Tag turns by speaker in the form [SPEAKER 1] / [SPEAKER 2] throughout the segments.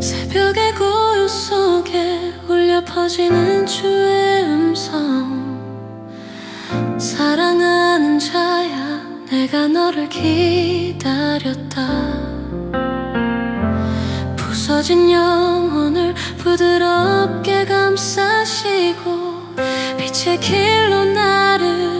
[SPEAKER 1] 새벽의 고요 속에 울려 퍼지는 주의 음성. 사랑하는 자야 내가 너를 기다렸다. 부서진 영혼을 부드럽게 감싸시고 빛의 길로 나를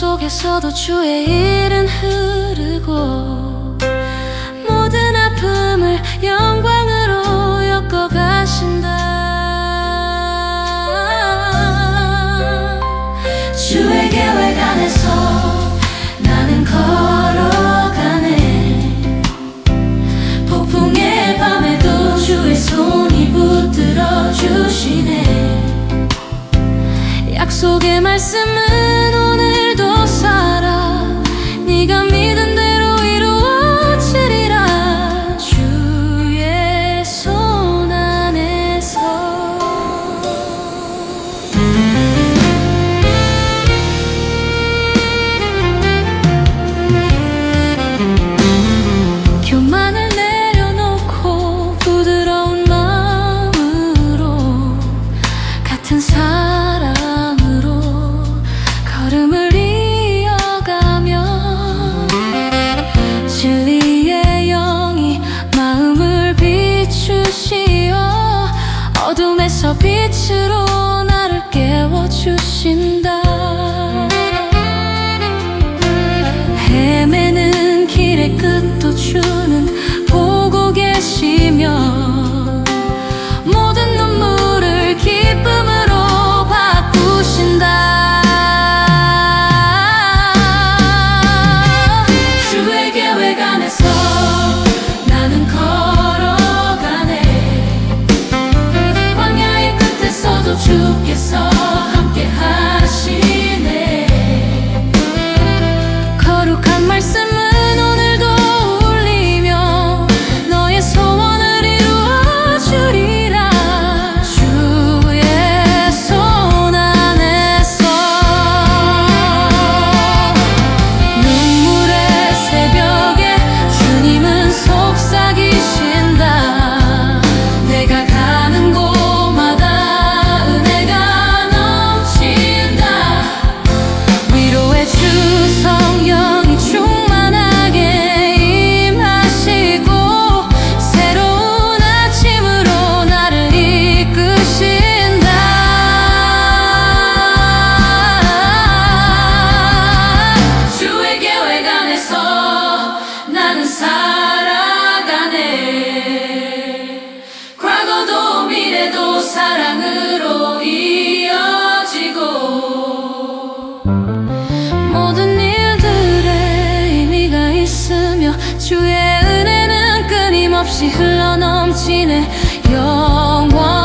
[SPEAKER 1] 속에서도 주의 일은 흐르고 모든 아픔을 영광으로 엮어 가신다. 주의 계획 안에서 나는 걸어가네. 폭풍의 밤에도 주의 손이 붙들어 주시네. 약속의 말씀은 비추시어 어둠에서 빛으로 나를 깨워주신다 미래도 사랑으로 이어지고 모든 일들에 의미가 있으며 주의 은혜는 끊임없이 흘러넘치네 영원